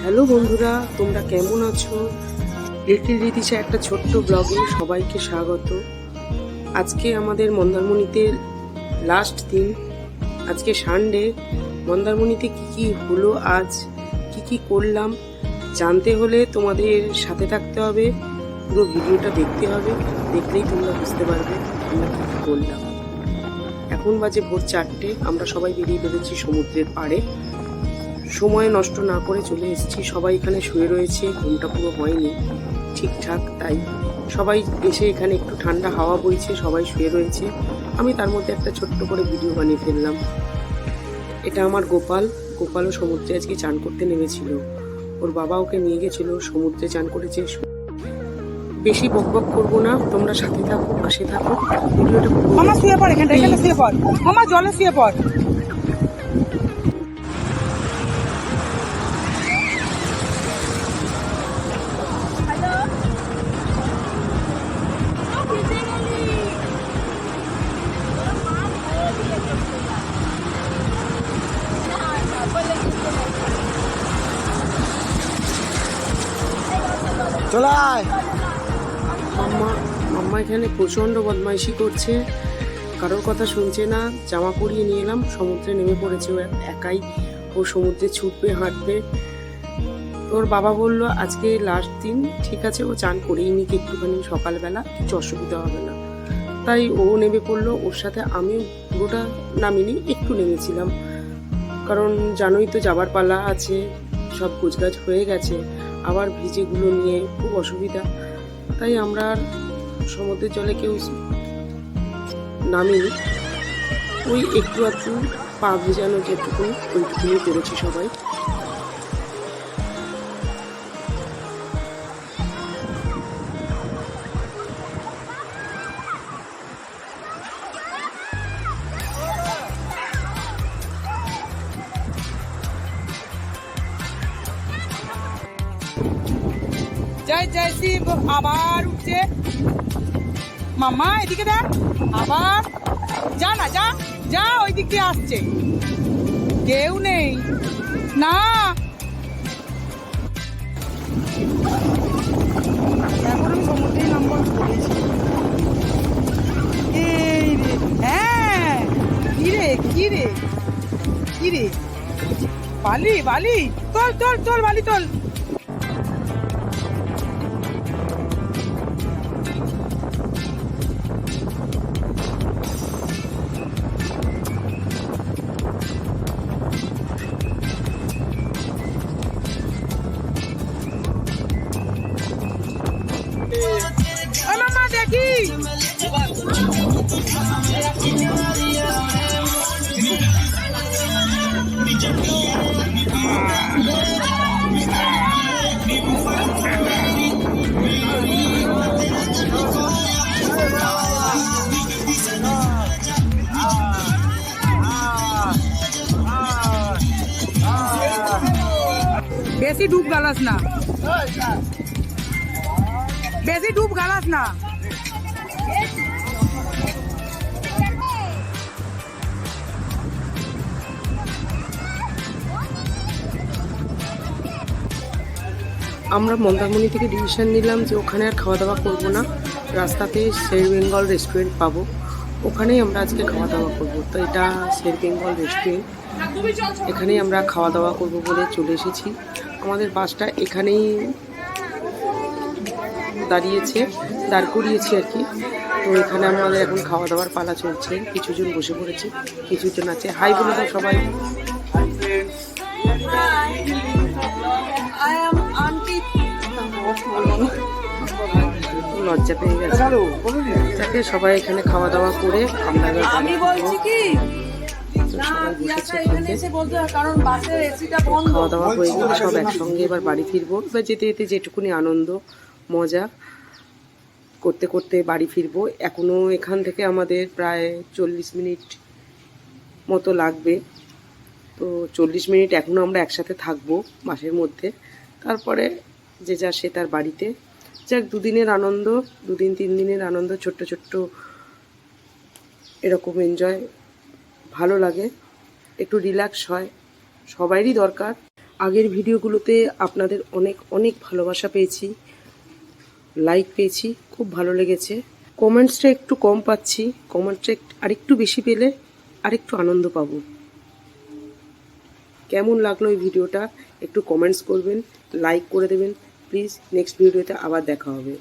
Hello বন্ধুরা, তোমরা কেমন আছো? লিটিল রীতিশা একটা ছোট্ট ব্লগে সবাইকে স্বাগত। আজকে আমাদের মন্দারমণিতে লাস্ট দিন। আজকে সানডে মন্দারমণিতে কি কি হলো আজ? কি কি করলাম? জানতে হলে তোমাদের সাথে থাকতে হবে। পুরো ভিডিওটা দেখতে হবে। দেখলেই তোমরা বুঝতে পারবে আমরা কি কি করলাম। এখন বাজে ভোর চারটে। আমরা সবাই বেরিয়ে পড়েছি সমুদ্রের পাড়ে। সময় নষ্ট না করে চলে এসেছি। সবাই এখানে শুয়ে রয়েছে ঘুমটা পুরো হয়নি ঠিকঠাক তাই। সবাই এসে এখানে একটু ঠান্ডা হাওয়া বইছে সবাই শুয়ে রয়েছে। আমি তার মধ্যে একটা ছোট্ট করে ভিডিও বানিয়ে ফেললাম। এটা আমার গোপাল। গোপালও সমুদ্রে আজকে চান করতে নেমেছিল। ওর বাবা ওকে নিয়ে গেছিল সমুদ্রে চান করেছে। বেশি বক বক করব না তোমরা সাথে থাকো পাশে থাকো। ভিডিওটা মামা শুয়ে পড় এখানটা এখানে শুয়ে পড়। মামা জলে শুয়ে পড়। চলে মাম্মা মাম্মা এখানে প্রচণ্ড বদমাইশি করছে। কারোর কথা শুনছে না। জামা পরিয়ে নিয়ে এলাম। সমুদ্রে নেমে পড়েছে ও একাই। ও সমুদ্রে ছুটবে, হাঁটবে। ওর বাবা বলল, আজকে লাস্ট দিন, ঠিক আছে, ও চান করেই নিক একটুখানি সকালবেলা, কিছু অসুবিধা হবে না। তাই ও নেমে পড়ল। ওর সাথে আমি পুরোটা নামিনি, একটু নেমেছিলাম। কারণ জানোই তো যাবার পালা আছে, সব গোছগাছ হয়ে গেছে। আবার ভিজেগুলো নিয়ে খুব অসুবিধা। তাই আমরা আর সমুদ্রের জলে কেউ নামিনি। ওই একটু আধটু পা ভিজানো যেটুকু, ওইটুকুনি করেছি সবাই। জয় জয় শিব আবার উঠছে। মামা এদিকে দেখ। আবার। যা না, যা যা ওই দিক দিয়ে আসছে। কেউ নেই। না। এখন আমি সমুদ্রেই নাম্বার এই রে হ্যাঁ। কি রে? কি রে? বালি বালি। তোল তোল তোল, বালি, তোল। বেশি ডুব গালাস না বেশি ডুব গালাস না আমরা মন্দারমণি থেকে ডিসিশন নিলাম যে ওখানে আর খাওয়া দাওয়া করব না। রাস্তাতে শের বেঙ্গল রেস্টুরেন্ট পাবো। ওখানেই আমরা আজকে খাওয়া দাওয়া করব। তো এটা শের বেঙ্গল রেস্টুরেন্ট। এখানেই আমরা খাওয়া দাওয়া করব বলে চলে এসেছি। আমাদের বাসটা এখানেই দাঁড়িয়েছে, দাঁড় করিয়েছি আর কি। তো এখানে আমাদের এখন খাওয়া দাওয়ার পালা চলছে। কিছুজন বসে পড়েছে কিছুজন আছে হাই বলে দাও সবাই। লজ্জা পেয়ে গেছে। তাকে সবাই এখানে খাওয়া দাওয়া করে। আমরা আমি বলছি কি? তো খাওয়া দাওয়া হয়ে গেলে সব একসঙ্গে এবার বাড়ি ফিরবো। এবার যেতে যেতে যেটুকুনি আনন্দ মজা। করতে করতে বাড়ি ফিরবো। এখনও এখান থেকে আমাদের প্রায় চল্লিশ মিনিট মতো লাগবে। তো চল্লিশ মিনিট এখনও আমরা একসাথে থাকব মাসের মধ্যে। তারপরে যে যা সে তার বাড়িতে। যাক, দুদিনের আনন্দ, দুদিন, তিন দিনের আনন্দ, ছোট্ট ছোট্ট এরকম এনজয় ভালো লাগে। একটু রিল্যাক্স হয় সবারই দরকার। আগের ভিডিওগুলোতে আপনাদের অনেক অনেক ভালোবাসা পেয়েছি। লাইক পেয়েছি, খুব ভালো লেগেছে। কমেন্টসটা একটু কম পাচ্ছি কমেন্টসটা আরেকটু বেশি পেলে আরেকটু আনন্দ পাব। কেমন লাগল এই ভিডিওটা একটু কমেন্টস করবেন লাইক করে দেবেন। প্লিজ নেক্সট ভিডিওতে আবার দেখা হবে।